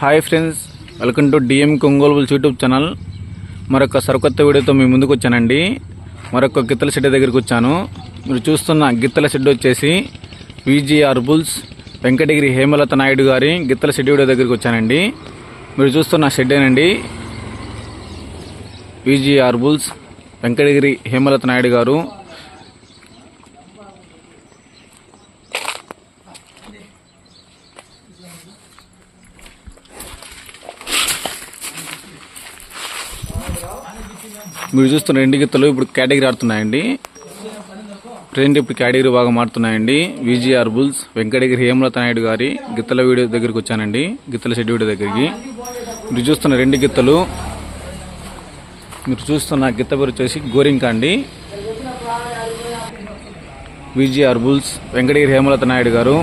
Hi friends welcome to DM Kongolu YouTube channel. మరొక సరికొత్త వీడియోతో మీ ముందుకు వచ్చానండి. మరొక గిత్తల షెడ్ దగ్గరికి వచ్చాను. మీరు చూస్తున్న గిత్తల షెడ్ వచ్చేసి విజిఆర్ బుల్స్ వెంకటగిరి హేమలత నాయుడు గారి గిత్తల షెడ్ వీడియో దగ్గరికి వచ్చానండి. మీరు చూస్తున్న షెడ్డేనండి. VGR bulls Venkatagiri Hemalatha Naidu garu. మీరు చూస్తున్న రెండు గిత్తలు ఇప్పుడు కేటగిరీ ఆడుతున్నాయండి. ప్రజెంట్ ఇప్పుడు కేటగిరీ బాగా మారుతున్నాయండి విజిఆర్ బుల్స్ వెంకటగిరి హేమలత నాయుడు గారి గిత్తల వీడియో దగ్గరికి వచ్చానండి. గిత్తల షెడ్ వీడియో దగ్గరికి. మీరు చూస్తున్న రెండు గిత్తలు మీరు చూస్తున్న గిత్త పేరు వచ్చేసి గోరింక అండి. విజిఆర్ బుల్స్ వెంకటగిరి హేమలత నాయుడు గారు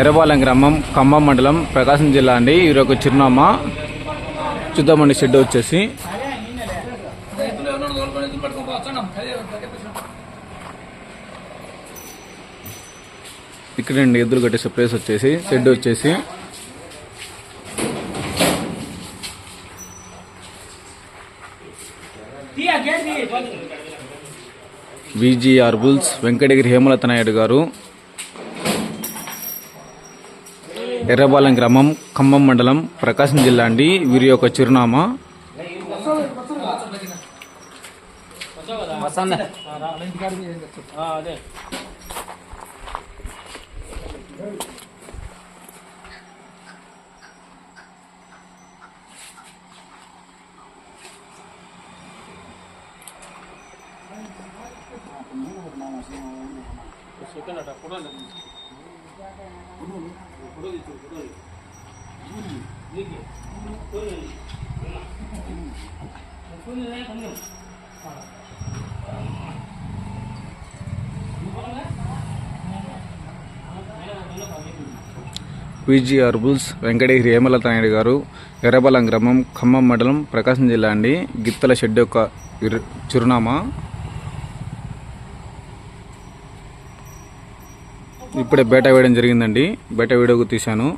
ఎర్రబాలెం గ్రామం ఖమ్మం మండలం ప్రకాశం జిల్లా అండి. ఈరొక చిరునామా. చూద్దామండి షెడ్ వచ్చేసి. ఇక్కడండి ఎద్దులు కట్టేసే ప్లేస్ వచ్చేసి షెడ్ వచ్చేసి. VGR bulls Venkatagiri Hemalatha Naidu garu. Errabalem గ్రామం ఖమ్మం మండలం ప్రకాశం జిల్లా అండి. వీరి యొక్క చిరునామా. విజిఆర్ బుల్స్ వెంకటగిరి హేమలత నాయుడు గారు ఎర్రబలం గ్రామం ఖమ్మం మండలం ప్రకాశం జిల్లా అండి. గిత్తల షెడ్ యొక్క చిరునామా. ఇప్పుడే బేటా వేయడం జరిగిందండి. బేటా వీడియోకు తీశాను.